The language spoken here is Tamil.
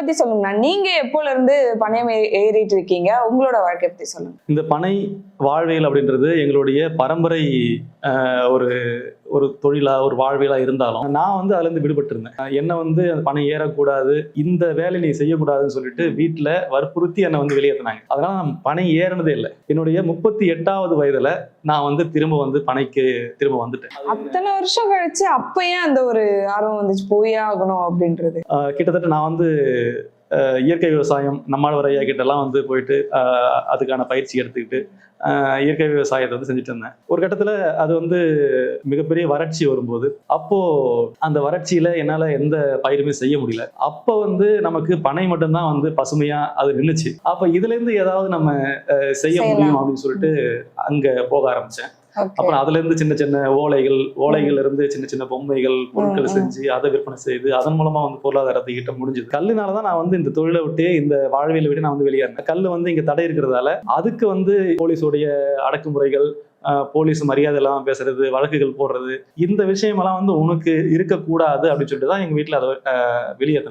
பத்தி சொல்லுங்கண்ணா நீங்க எப்போல இருந்து பணயம் ஏறிட்டு இருக்கீங்க உங்களோட வாழ்க்கை பத்தி சொல்லுங்க. இந்த பனை வாழ்வியல் அப்படின்றது எங்களுடைய பரம்பரை ஒரு ஒரு தொழிலா ஒரு வாழ்வியலா இருந்தாலும் நான் வந்து அதுல இருந்து விடுபட்டு இருந்தேன் என்ன வந்து அந்த பனை ஏறக்கூடாது இந்த வேலையை நீ செய்யக்கூடாதுன்னு சொல்லிட்டு வீட்டுல வற்புறுத்தி என்னை வந்து வெளியேற்றினாங்க அதனால நான் பனை ஏறினதே இல்லை. என்னுடைய முப்பத்தி எட்டாவது வயதுல நான் வந்து திரும்ப வந்து பனைக்கு திரும்ப வந்துட்டேன். அத்தனை வருஷம் கழிச்சு அப்ப ஏன் அந்த ஒரு ஆர்வம் வந்துச்சு போயே ஆகணும் அப்படின்றது. கிட்டத்தட்ட நான் வந்து இயற்கை விவசாயம் நம்மாழ்வார் ஐயா கிட்ட எல்லாம் வந்து போயிட்டு அதுக்கான பயிற்சி எடுத்துக்கிட்டு இயற்கை விவசாயத்தை வந்து செஞ்சுட்டு இருந்தேன். ஒரு கட்டத்துல அது வந்து மிகப்பெரிய வறட்சி வரும்போது அப்போ அந்த வறட்சியில என்னால எந்த பயிருமே செய்ய முடியல. அப்போ வந்து நமக்கு பனை மட்டும்தான் வந்து பசுமையா அது நின்னுச்சு. அப்ப இதுல இருந்து ஏதாவது நம்ம செய்ய. முடியும் அப்படின்னு சொல்லிட்டு அங்க போக ஆரம்பிச்சேன். ஓகே அப்புறம் அதுல இருந்து சின்ன சின்ன ஓலைகள் ஓலைகள்ல இருந்து சின்ன சின்ன பொம்மைகள் பொருட்கள். செஞ்சு அதை விற்பனை செய்து அதன் மூலமா வந்து பொருளாதாரத்தை ஈட்ட முடிஞ்சது. கல்லுனால தான் நான் வந்து இந்த தொழிலை விட்டு இந்த வாழ்வியலை விட்டு நான் வந்து வெளியேறினேன் கல் வந்து இங்க தடை இருக்கிறதால அதுக்கு வந்து போலீஸோடைய அடக்குமுறைகள் போலீஸ் மரியாதை எல்லாம் பேசுறது வழக்குகள் போடுறது இந்த விஷயமெல்லாம் வந்து உனக்கு இருக்கக்கூடாது அப்படின்னு சொல்லிட்டு தான் எங்க வீட்டுல அதை வெளியேத்தினாங்க